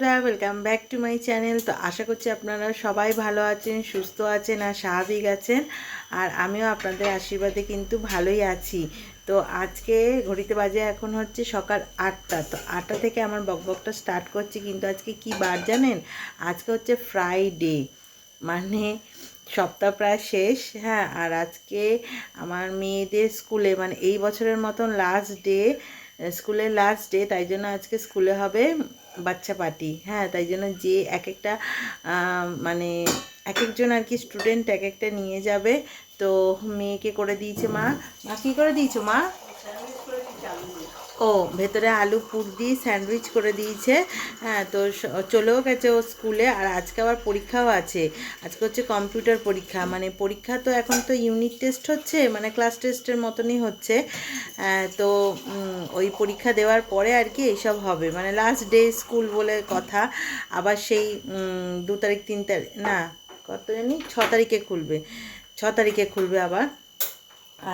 বন্ধুরা welcome back to my channel তো আশা করছি আপনারা সবাই ভালো আছেন, সুস্থ আছেন আর স্বাভাবিক আছেন। আর আমিও আপনাদের আশীর্বাদে কিন্তু ভালোই আছি। তো আজকে ঘড়িতে বাজে এখন হচ্ছে সকাল আটটা। তো আটটা থেকে আমার বকবকটা স্টার্ট করছি, কিন্তু আজকে কি বার জানেন? আজকে হচ্ছে ফ্রাইডে মানে সপ্তাহ প্রায় শেষ হ্যাঁ। আর আজকে আমার মেয়েদের স্কুলে মানে এই বছরের মতন লাস্ট ডে স্কুলের লাস্ট ডে তাই জন্য আজকে স্কুলে হবে বাচ্চা পার্টি। হ্যাঁ তাই জন্য যে এক একটা মানে এক একজন আর কি স্টুডেন্ট এক একটা নিয়ে যাবে। তো মেয়েকে করে দিয়েছে মা। মা কী করে দিয়েছ মা? ও ভেতরে আলু পুর দিয়ে স্যান্ডউইচ করে দিয়েছে। হ্যাঁ তো চলেও গেছে ও স্কুলে আর আজকে আবার পরীক্ষাও আছে। আজকে হচ্ছে কম্পিউটার পরীক্ষা। মানে পরীক্ষা তো এখন তো ইউনিট টেস্ট হচ্ছে মানে ক্লাস টেস্টের মতনই হচ্ছে। আহ, তো ওই পরীক্ষা দেওয়ার পরে আর কি এইসব হবে। মানে লাস্ট ডে স্কুল বলে কথা। আবার সেই দু তারিখ তিন তারিখ না কত জানি? ছ তারিখে খুলবে। ছ তারিখে খুলবে আবার।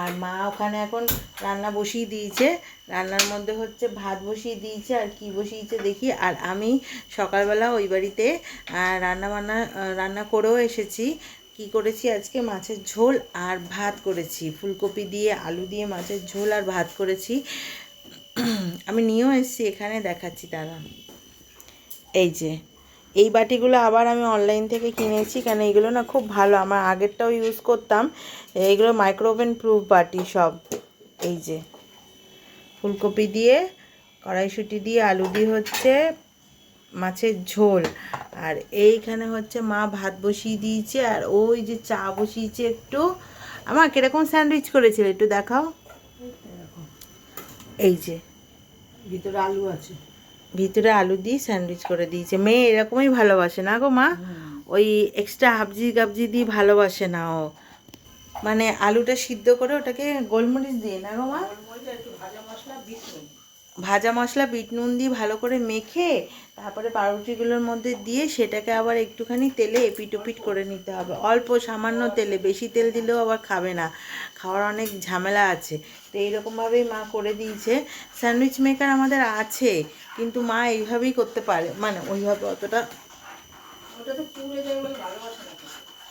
আর মা ওখানে এখন রান্না বসিয়ে দিয়েছে। রান্নার মধ্যে হচ্ছে ভাত বসিয়ে দিয়েছে আর কি বসিয়েছে দেখি। আর আমি সকালবেলা ওই বাড়িতে রান্না বান্না রান্না করেও এসেছি। কি করেছি আজকে? মাছের ঝোল আর ভাত করেছি। ফুলকপি দিয়ে, আলু দিয়ে মাছের ঝোল আর ভাত করেছি। আমি নিয়েও এসেছি, এখানে দেখাচ্ছি তারা। এই যে এই বাটিগুলো আবার আমি অনলাইন থেকে কিনেছি কেন এগুলো না খুব ভালো। আমার আগেরটাও ইউজ করতাম। এইগুলো মাইক্রোওভেন প্রুফ বাটি সব। এই যে ফুলকপি দিয়ে কড়াইশুঁটি দিয়ে আলু দিয়ে হচ্ছে মাছের ঝোল। আর এইখানে হচ্ছে মা ভাত বসিয়ে দিয়েছে আর ওই যে চা বসিয়েছে একটু। আমার কীরকম স্যান্ডউইচ করেছিল একটু দেখাও। এই যে। ভিতরে আলু আছে। ভিতরে আলু দিয়ে স্যান্ডউইচ করে দিয়েছে। মেয়ে এরকমই ভালোবাসে না গো মা? ওই এক্সট্রা হাবজি গাবজি দিয়ে ভালোবাসে না ও। মানে আলুটা সিদ্ধ করে ওটাকে গোলমরিচ দিয়ে না গো মা? ভাজা মশলা বিট নুন। ভাজা মশলা বিট নুন দিয়ে ভালো করে মেখে তারপরে পাউরুটিগুলোর মধ্যে দিয়ে সেটাকে আবার একটুখানি তেলে এপিট ওপিট করে নিতে হবে। অল্প সামান্য তেলে বেশি তেল দিলেও আবার খাবে না। খাওয়ার অনেক ঝামেলা আছে। তো এইরকমভাবেই মা করে দিয়েছে। স্যান্ডউইচ মেকার আমাদের আছে। কিন্তু মা এইভাবেই করতে পারে। মানে ওইভাবে অতটা।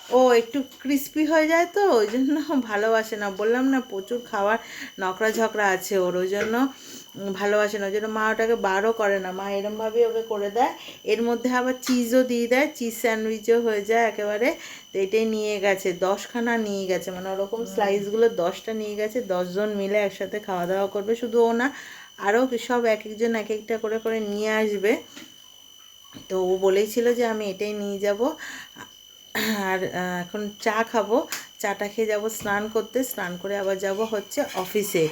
ও একটু ক্রিস্পি হয়ে যায় তো ওই জন্য ভালোবাসে না। বললাম না প্রচুর খাওয়ার নকরা ঝকরা আছে ওর ওই জন্য ভালোবাসে না। ওই জন্য মা ওটাকে বারও করে না। মা এরমভাবেই ওকে করে দেয়। এর মধ্যে আবার চিজও দিয়ে দেয়। চিজ স্যান্ডউইচও হয়ে যায় একেবারে। তো এটাই নিয়ে গেছে। দশখানা নিয়ে গেছে। মানে ওরকম স্লাইসগুলো দশটা নিয়ে গেছে। দশজন মিলে একসাথে খাওয়া দাওয়া করবে। শুধু ও না আরও সব এক একজন এক একটা করে করে নিয়ে আসবে। তো ও বলেছিল যে আমি এটাই নিয়ে যাব। আর এখন চা খাব। চাটা খেয়ে যাব স্নান করতে। স্নান করে আবার যাব হচ্ছে অফিসে।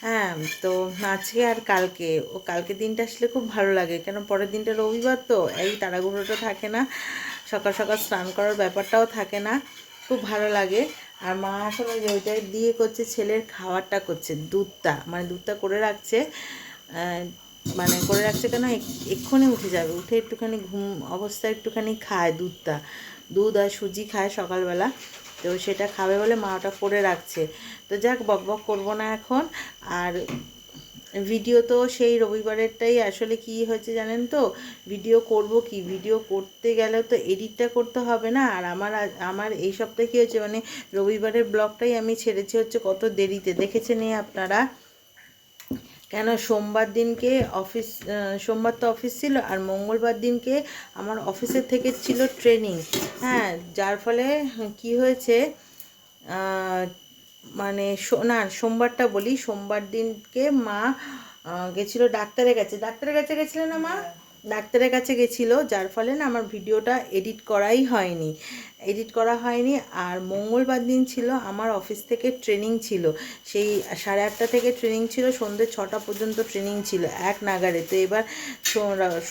হ্যাঁ তো আজকে আর কালকে। ও কালকে দিনটা আসলে খুব ভালো লাগে। কেন পরের দিনটা রবিবার তো? এই তাড়াহুড়োটা থাকে না। সকাল সকাল স্নান করার ব্যাপারটাও থাকে না। খুব ভালো লাগে। আর মা আসলে যে ওইটা দিয়ে করছে, ছেলের খাওয়ারটা করছে, দুধটা। মানে দুধটা করে রাখছে মানে করে রাখছে কেন? এক- এক্ষুনি উঠে যাবে। উঠে একটুখানি ঘুম অবস্থায় একটুখানি খায় দুধটা। দুধ আর সুজি খায় সকালবেলা। তো সেটা খাবে বলে মা ওটা করে রাখছে। তো যাক, বক বক করব না এখন। আর ভিডিও তো সেই রবিবারেরটাই। আসলে কি হয়েছে জানেন তো? ভিডিও করব কি? ভিডিও করতে গেলে তো এডিটটা করতে হবে না। আর আমার আমার এই সপ্তাহে কী হয়েছে মানে রবিবারের ব্লগটাই আমি ছেড়েছি হচ্ছে কত দেরিতে। দেখেছেন এই আপনারা? কেন সোমবার দিনকে অফিস সোমবার তো অফিস ছিল আর মঙ্গলবার দিনকে আমার অফিসের থেকে ছিল ট্রেনিং হ্যাঁ যার ফলে কি হয়েছে মানে না, সোমবারটা বলি, সোমবার দিনকে মা গেছিল, ডাক্তারের কাছে। ডাক্তারের কাছে গেছিলে না মা? ডাক্তারের কাছে গেছিল, যার ফলে না আমার ভিডিওটা এডিট করাই হয়নি। এডিট করা হয়নি আর মঙ্গলবার দিন ছিল, আমার অফিস থেকে ট্রেনিং ছিল। সেই সাড়ে আটটা থেকে ট্রেনিং ছিল সন্ধ্যে ছটা পর্যন্ত ট্রেনিং ছিল এক নাগারে তো এবার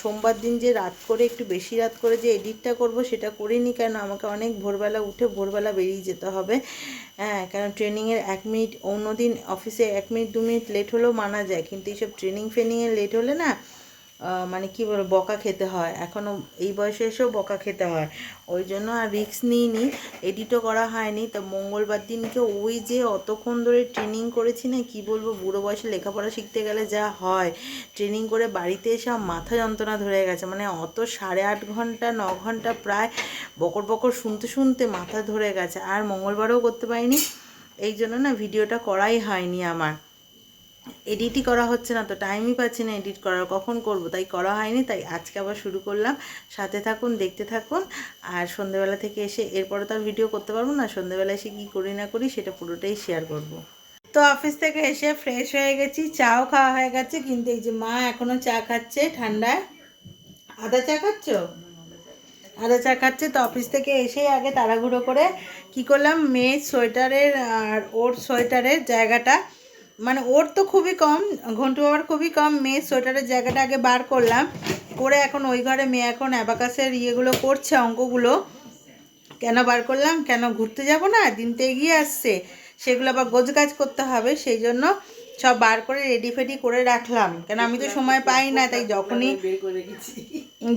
সোমবার দিন যে রাত করে, একটু বেশি রাত করে যে এডিটটা করব, সেটা করিনি কেন? আমাকে অনেক ভোরবেলা উঠে ভোরবেলা বেরিয়ে যেতে হবে। হ্যাঁ কেন ট্রেনিংয়ের এক মিনিট, অন্যদিন অফিসে এক মিনিট, দু মিনিট লেট হলেও মানা যায়। কিন্তু এইসব ট্রেনিং ফেনিংয়ে লেট হলে না মানে কি বলব, বকা খেতে হয়। এখনও এই বয়সে এসেও বকা খেতে হয়। ওই জন্য আর রিস্ক নিইনি এডিটও করা হয়নি। তো মঙ্গলবার দিনকে ওই যে অতক্ষণ ধরে ট্রেনিং করেছি না, কি বলব, বুড়ো বয়সে লেখাপড়া শিখতে গেলে যা হয়। ট্রেনিং করে বাড়িতে এসে মাথা যন্ত্রণা ধরে গেছে। মানে অত সাড়ে আট ঘণ্টা, ন ঘণ্টা প্রায় বকর বকর শুনতে শুনতে মাথা ধরে গেছে। আর মঙ্গলবারও করতে পারিনি। এই জন্য না ভিডিওটা করাই হয়নি আমার। এডিটই করা হচ্ছে না, তো টাইমই পাচ্ছি না এডিট করার। কখন করব? তাই করা হয়নি, তাই আজকে আবার শুরু করলাম। সাথে থাকুন, দেখতে থাকুন, আর সন্ধেবেলা থেকে এসে এরপরে তো আর ভিডিও করতে পারব না সন্ধেবেলা এসে কী করি না করি সেটা পুরোটাই শেয়ার করব। তো অফিস থেকে এসে ফ্রেশ হয়ে গেছি, চাও খাওয়া হয়ে গেছে, কিন্তু এই যে মা এখনও চা খাচ্ছে ঠান্ডায়। আদা চা খাচ্ছ? আদা চা খাচ্ছে, তো অফিস থেকে এসেই আগে তাড়াহুড়ো করে কি করলাম, মেয়ের সোয়েটারের আর ওর সোয়েটারের জায়গাটা মানে ওর তো খুবই কম ঘন্টু বাবার খুবই কম মেয়ে সোয়েটারের জায়গাটা আগে বার করলাম। করে এখন ওই ঘরে মেয়ে এখন অ্যাবাকাসের ইয়েগুলো করছে অঙ্কগুলো। কেন বার করলাম? কেন ঘুরতে যাব না? দিন তো এগিয়ে আসছে। সেগুলো আবার গোছগাছ করতে হবে সেই জন্য সব বার করে রেডি ফেডি করে রাখলাম। কেন আমি তো সময় পাই না তাই যখনই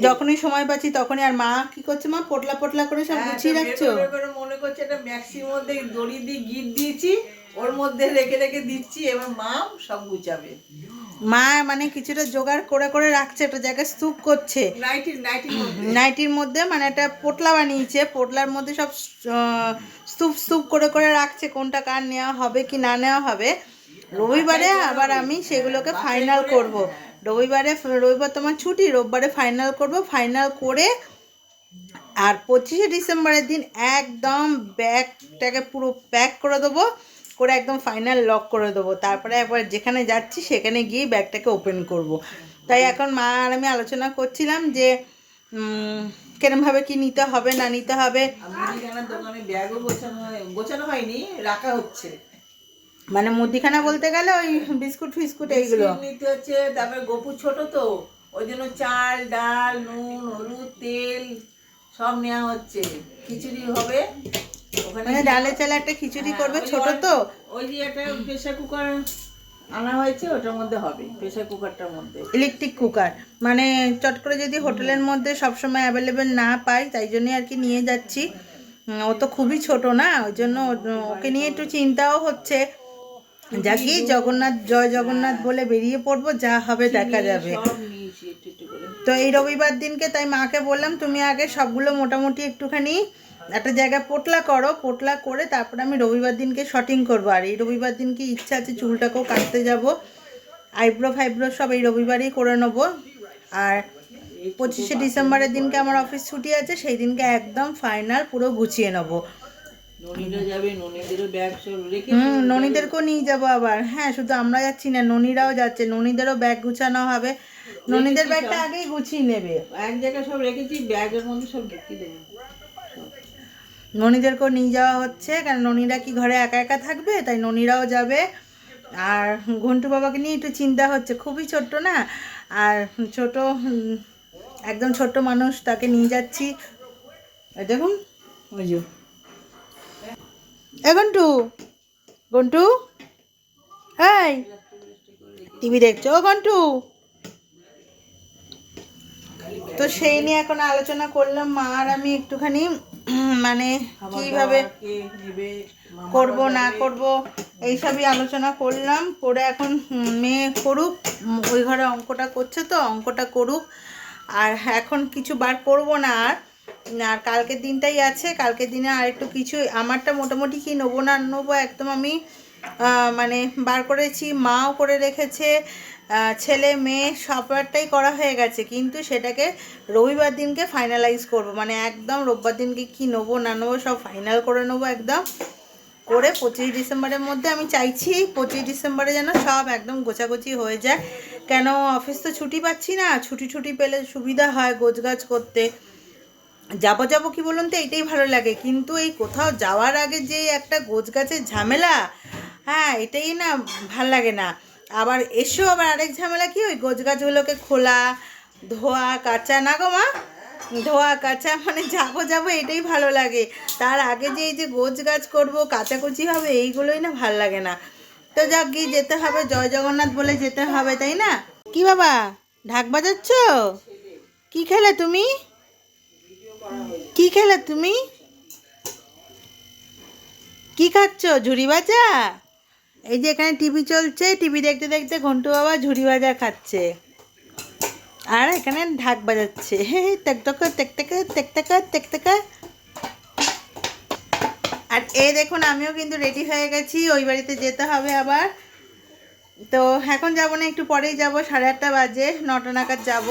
যখনই সময় পাচ্ছি তখনই। আর মা কি করছে মা? পোটলা পোটলা করে সব গুছিয়ে বের রাখছো মনে করছে এটা ম্যাক্সির মধ্যে দড়ি দিয়ে গিট দিয়েছি। ওর মধ্যে রেখে রেখে দিচ্ছি এবার মাম সব গুছাবে। মা মানে কিছুটা জোগাড় করে করে রাখছে একটা জায়গায় স্তূপ করছে। নাইটি নাইটির মধ্যে। মানে একটা পোটলা বানিয়েছে পোটলার মধ্যে সব স্তূপ স্তূপ করে করে রাখছে কোনটা কার নেওয়া হবে কি না নেওয়া হবে। রবিবারে আবার আমি সেগুলোকে ফাইনাল করব। রবিবারে রবিবার তোমার ছুটি রোববারে ফাইনাল করব ফাইনাল করে আর পঁচিশে ডিসেম্বরের দিন একদম ব্যাগটাকে পুরো প্যাক করে দেবো। করে একদম ফাইনাল লক করে দেবো। তারপরে একবার যেখানে যাচ্ছি সেখানে গিয়ে ব্যাগটাকে ওপেন করব। তাই এখন মা আর আমি আলোচনা করছিলাম যে কিরমভাবে কি নিতে হবে না নিতে হবে। আমি মুদিখানার দোকানে ব্যাগও গোছানো হয়- গোছানো হয়নি রাখা হচ্ছে। মানে মুদিখানা বলতে গেলে ওই বিস্কুট ফিস্কুট এইগুলো। নিতে হচ্ছে তারপরে গপু ছোট তো ওই জন্য চাল ডাল নুন হলুদ তেল সব নেওয়া হচ্ছে। খিচুড়ি হবে। মানে ডালে চালে একটা খিচুড়ি করবে ওই ছোট তো? ওই যে একটা প্রেসার কুকার আনা হয়েছে ওটার মধ্যে হবে প্রেসার কুকারটার মধ্যে। ইলেকট্রিক কুকার মানে চট করে যদি হোটেলের মধ্যে সবসময় অ্যাভেলেবেল না পাই তাই জন্যই আর কি নিয়ে যাচ্ছি। ও তো খুবই ছোট না ওই জন্য ওকে নিয়ে একটু চিন্তাও হচ্ছে। যাকি জগন্নাথ জয় জগন্নাথ বলে বেরিয়ে পড়ব যা হবে দেখা যাবে। তো এই রবিবার দিনকে তাই মাকে বললাম তুমি আগে সবগুলো মোটামুটি একটুখানি একটা জায়গায় পোটলা করো পোটলা করে তারপরে আমি রবিবার দিনকে শটিং করব। আর এই রবিবার দিনকে ইচ্ছা আছে চুলটাকেও কাটতে যাব। আইব্রো ফাইব্রো সব এই রবিবারই করে নেব। আর পঁচিশে ডিসেম্বরের দিনকে আমার অফিস ছুটি আছে সেই দিনকে একদম ফাইনাল পুরো গুছিয়ে নেব। হুম ননীদেরকেও নিয়ে যাব আবার। হ্যাঁ শুধু আমরা যাচ্ছি না ননীরাও যাচ্ছে ননীদেরও ব্যাগ গুছানো হবে। ননীদের ব্যাগটা আগেই গুছিয়ে নেবে। এক জায়গায় সব রেখেছি ব্যাগের মধ্যে সব ঢুকিয়ে দেবো। ননীদেরকেও নিয়ে যাওয়া হচ্ছে কারণ ননীরা কি ঘরে একা একা থাকবে? তাই ননীরাও যাবে। আর ঘন্টু বাবাকে নিয়ে একটু চিন্তা হচ্ছে, খুবই ছোট্ট না? আর ছোট একদম ছোট্ট মানুষ তাকে নিয়ে যাচ্ছি। দেখুন, ওই যে। ঘন্টু ঘন্টু, এই, টিভি দেখছ? ও ঘন্টু। তো সেই নিয়ে এখন আলোচনা করলাম, মা আর আমি একটুখানি মানে কীভাবে করব না করব এইসবই আলোচনা করলাম। করে এখন মেয়ে করুক ওই ঘরে অঙ্কটা করছে তো অঙ্কটা করুক। আর এখন কিছু বার করব না আর। আর কালকের দিনটাই আছে কালকের দিনে আর একটু কিছু আমারটা মোটামুটি কি নেব না নেব একদম আমি মানে বার করেছি, মাও করে রেখেছে ছেলে, মেয়ে সবটাই করা হয়ে গেছে। কিন্তু সেটাকে রবিবার দিনকে ফাইনালাইজ করব। মানে একদম রোববার দিনকে কি নেব, না নেব, সব ফাইনাল করে নেব একদম। করে পঁচিশ ডিসেম্বরের মধ্যে আমি চাইছি, পঁচিশ ডিসেম্বরে যেন সব একদম গোছাগুছি হয়ে যায়। কেন অফিস তো ছুটি পাচ্ছি না, ছুটি ছুটি পেলে সুবিধা হয় গোছগাছ করতে। যাব যাব কি বলুন তো, এইটাই ভালো লাগে। কিন্তু এই কোথাও যাওয়ার আগে যে একটা গোছগাছের ঝামেলা হ্যাঁ এটাই না ভালো লাগে না। আবার এসেও আবার আরেক ঝামেলা কি? ওই গোছগাছগুলোকে খোলা, ধোয়া, কাচা, না গো মা? ধোয়া, কাচা মানে যাব যাব, এটাই ভালো লাগে। তার আগে যে এই যে গোছ গাছ করব, কাচাকুচি হবে, এইগুলোই না ভালো লাগে না। তো যাক, গিয়ে যেতে হবে, জয় জগন্নাথ বলে যেতে হবে, তাই না? কি বাবা, ঢাক বাজাচ্ছ? কি খেলে তুমি? কি খেলে তুমি? কি খাচ্ছ? ঝুড়ি ভাজা? এই যে এখানে টিভি চলছে, টিভি দেখতে দেখতে ঘন্টু বাবা ঝুড়ি ভাজা খাচ্ছে। আর এখানে ঢাক বাজাচ্ছে। আর এ দেখুন, আমিও কিন্তু রেডি হয়ে গেছি, ওই বাড়িতে যেতে হবে আবার। তো এখন যাব না, একটু পরেই যাব, সাড়ে আটটা বাজে, নটা নাগাদ যাব।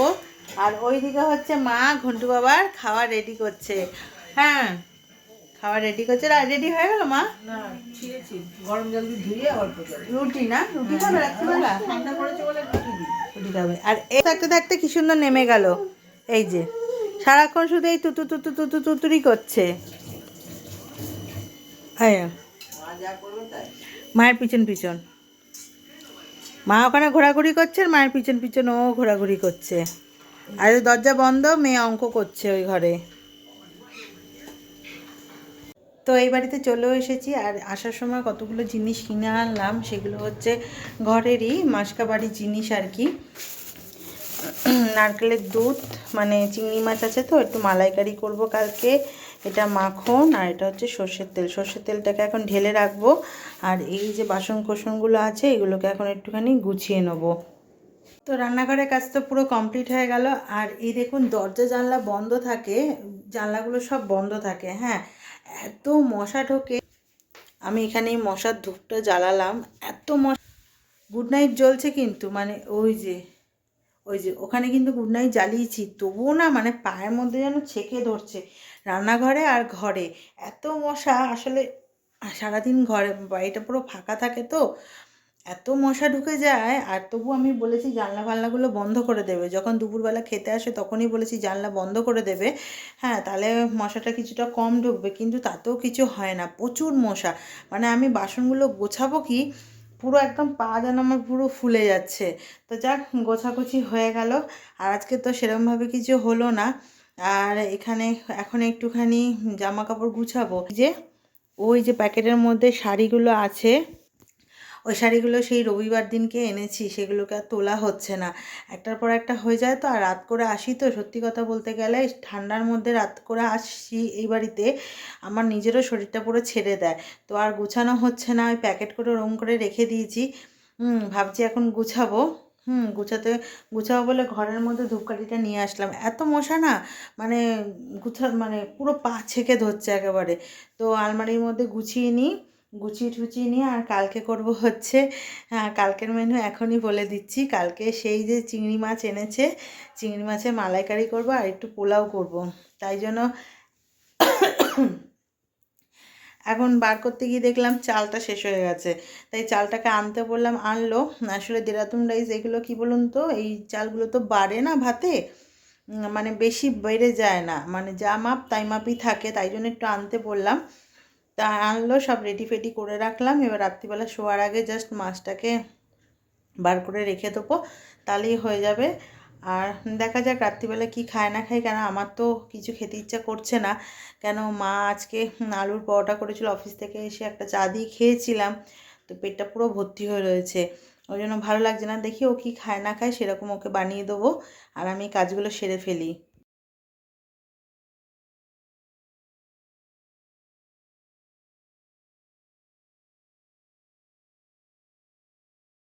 আর ওইদিকে হচ্ছে মা, ঘন্টু বাবার খাওয়া রেডি করছে। হ্যাঁ। খাওয়া রেডি করছে। রেডি হয়ে গেল মা? না গরম জল দিয়ে ধুয়ে আবার রুটি না? রুটি খাবে রাত্রিবেলা? ঠান্ডা পড়েছে বলে রুটি খাবে। আর এ থাকতে থাকতে কি সুন্দর নেমে গেল। এই যে সারাক্ষণ শুধু এই তুতু তুতু তুতু তুতুরি করছে। হ্যাঁ মায়ের পিছন পিছন। মা ওখানে ঘোরাঘুরি করছে আর মায়ের পিছন পিছন ও ঘোরাঘুরি করছে। আর এই দরজা বন্ধ মেয়ে অঙ্ক করছে ওই ঘরে। তো এই বাড়িতে চলেও এসেছি আর আসার সময় কতগুলো জিনিস কিনে আনলাম, সেগুলো হচ্ছে ঘরেরই মাসকা বাড়ির জিনিস আর কি। নারকেলের দুধ মানে চিংড়ি মাছ আছে তো, একটু মালাইকারি করব কালকে। এটা মাখন আর এটা হচ্ছে সর্ষের তেল। সর্ষের তেলটাকে এখন ঢেলে রাখব আর এই যে বাসন কোসনগুলো আছে, এগুলোকে এখন একটুখানি গুছিয়ে নেব। তো রান্নাঘরের কাজ তো পুরো কমপ্লিট হয়ে গেল। আর এই দেখুন, দরজা জানলা বন্ধ থাকে, জানলাগুলো সব বন্ধ থাকে হ্যাঁ। এত মশা ঢোকে। আমি এখানে এই মশার ধূপটা জ্বালালাম। এত মশা গুড নাইট জ্বলছে কিন্তু মানে ওই যে ওই যে, ওখানে কিন্তু গুড নাইট জ্বালিয়েছি। তবুও না মানে পায়ের মধ্যে যেন ছেঁকে ধরছে রান্নাঘরে আর ঘরে। এত মশা, আসলে সারাদিন ঘরে, বাড়িটা পুরো ফাঁকা থাকে তো এত মশা ঢুকে যায়, আর তবু আমি বলেছি জানলা ফাল্লাগুলো বন্ধ করে দেবে। যখন দুপুরবেলা খেতে আসে তখনই বলেছি জানলা বন্ধ করে দেবে। হ্যাঁ তাহলে মশাটা কিছুটা কম ঢুকবে, কিন্তু তাতেও কিছু হয় না, প্রচুর মশা। মানে আমি বাসনগুলো গোছাবো কি, পুরো একদম পা যেন আমার পুরো ফুলে যাচ্ছে। তো যাক, গোছাগুছি হয়ে গেল, আর আজকে তো সেরকমভাবে কিছু হলো না। আর এখানে এখন একটুখানি জামা কাপড় গুছাবো যে, ওই যে প্যাকেটের মধ্যে শাড়িগুলো আছে ওই শাড়িগুলো সেই রবিবার দিনকে এনেছি, সেগুলোকে আর তোলা হচ্ছে না। একটার পর একটা হয়ে যায় তো, আর রাত করে আসি তো, সত্যি কথা বলতে গেলে ঠান্ডার মধ্যে রাত করে আসছি এই বাড়িতে, আমার নিজেরও শরীরটা পুরো ছেড়ে দেয়। তো আর গুছানো হচ্ছে না, ওই প্যাকেট করে ওরম করে রেখে দিয়েছি। হুম, ভাবছি এখন গুছাবো। হুম, গুছাতে, গুছাবো বলে ঘরের মধ্যে ধূপকাঠিটা নিয়ে আসলাম। এত মশা না মানে গুছা মানে পুরো পা ছেঁকে ধরছে একেবারে। তো আলমারির মধ্যে গুছিয়ে নিই। গুছিয়ে টুচিয়ে নিয়ে আর কালকে করব হচ্ছে কালকের মেনু এখনই বলে দিচ্ছি। কালকে সেই যে চিংড়ি মাছ এনেছে, চিংড়ি মাছের মালাইকারি করব আর একটু পোলাও করব। তাই জন্য এখন বার করতে গিয়ে দেখলাম চালটা শেষ হয়ে গেছে। তাই চালটাকে আনতে বললাম, আনলো। আসলে দেরাতুন রাইস এগুলো কি বলুন তো, এই চালগুলো তো বাড়ে না ভাতে মানে বেশি বেড়ে যায় না। মানে যা মাপ তাই মাপই থাকে, তাই জন্য একটু আনতে বললাম। তা আনলো, সব রেডি ফেডি করে রাখলাম। এবার রাত্রিবেলা শোয়ার আগে জাস্ট মাছটাকে বার করে রেখে দেবো, তাহলেই হয়ে যাবে। আর দেখা যাক রাত্রিবেলা কি খায় না খায়, কেন আমার তো কিছু খেতে ইচ্ছা করছে না। কেন মা আজকে আলুর পরোটা করেছিল অফিস থেকে এসে একটা চা দিয়ে খেয়েছিলাম, তো পেটটা পুরো ভর্তি হয়ে রয়েছে। ওই জন্য ভালো লাগছে না, দেখি ও কি খায় না খায়, সেরকম ওকে বানিয়ে দেবো। আর আমি কাজগুলো সেরে ফেলি।